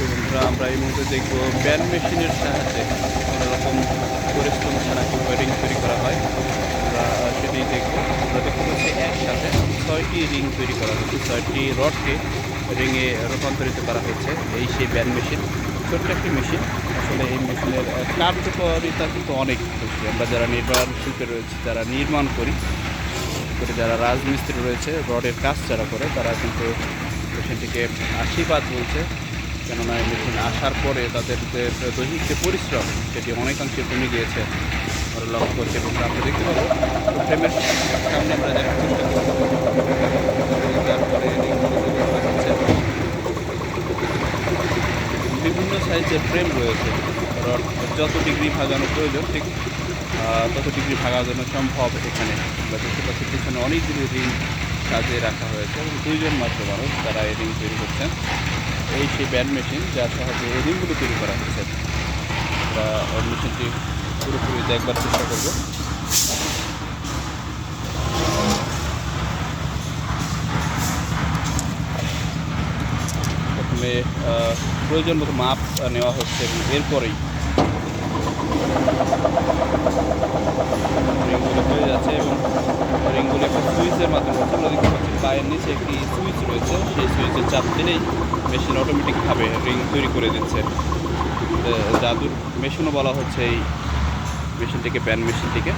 তো বন্ধুরা, আমরা এই মুহূর্তে দেখব ব্যান মেশিনের সাহায্যে কোনো রকম পরিশ্রম ছাড়া কীভাবে রিং তৈরি করা হয়। আমরা সেটি দেখব। আমরা দেখতে পাচ্ছি একসাথে ছয়টি রিং তৈরি করা হয়েছে ছয়টি রডকে রিংয়ে রূপান্তরিত করা হয়েছে এই সেই ব্যান মেশিন। ছোট্ট একটি মেশিন। আসলে এই মেশিনের কার্যকরিতা কিন্তু অনেক বেশি। আমরা যারা নির্মাণ শিল্পে রয়েছে, যারা নির্মাণ করি করে যারা রাজমিস্ত্রি রয়েছে, রডের কাজ যারা করে, তারা কিন্তু মেশিনটিকে আশীর্বাদ বলছে। কেননা মেশিন আসার পরে তাদের যে দৈহিক যে পরিশ্রম, সেটি অনেকাংশে কমে গিয়েছে। আমরা লক্ষ্য করছি এবং আমরা দেখতে পাবো। ফ্রেমের সামনে আমরা চেষ্টা করব। তারপরে। বিভিন্ন সাইজের ফ্রেম রয়েছে। রড যত ডিগ্রি ভাগানো প্রয়োজন, ঠিক তত ডিগ্রি ভাগানো সম্ভব এখানে। আমরা দেখতে পাচ্ছি পিছনে অনেকগুলি রিং সাজিয়ে রাখা হয়েছে। এবং দুইজন মাত্র মানুষ তারা এই রিং তৈরি করছেন। এই সেই ব্যান্ড মেশিন যার সাহায্যে এই রিংগুলো তৈরি করা হচ্ছে আমরা ওই মেশিনটি পুরোপুরি দেখবার চেষ্টা করব প্রথমে আহ, প্রয়োজন মতো মাপ আহ, নেওয়া হচ্ছে এবং এরপরেই রিংগুলো হয়ে যাচ্ছে এবং রিংগুলো একটা আমরা দেখতে পাচ্ছি পায়ের নিচে একটি সুইচ রয়েছে। সেই সুইচের চাপ দিলেই মেশিন অটোমেটিকভাবে রিং তৈরি করে দিচ্ছে। জাদুর মেশিনও বলা হচ্ছে এই মেশিনটিকে, প্যান মেশিনটিকে।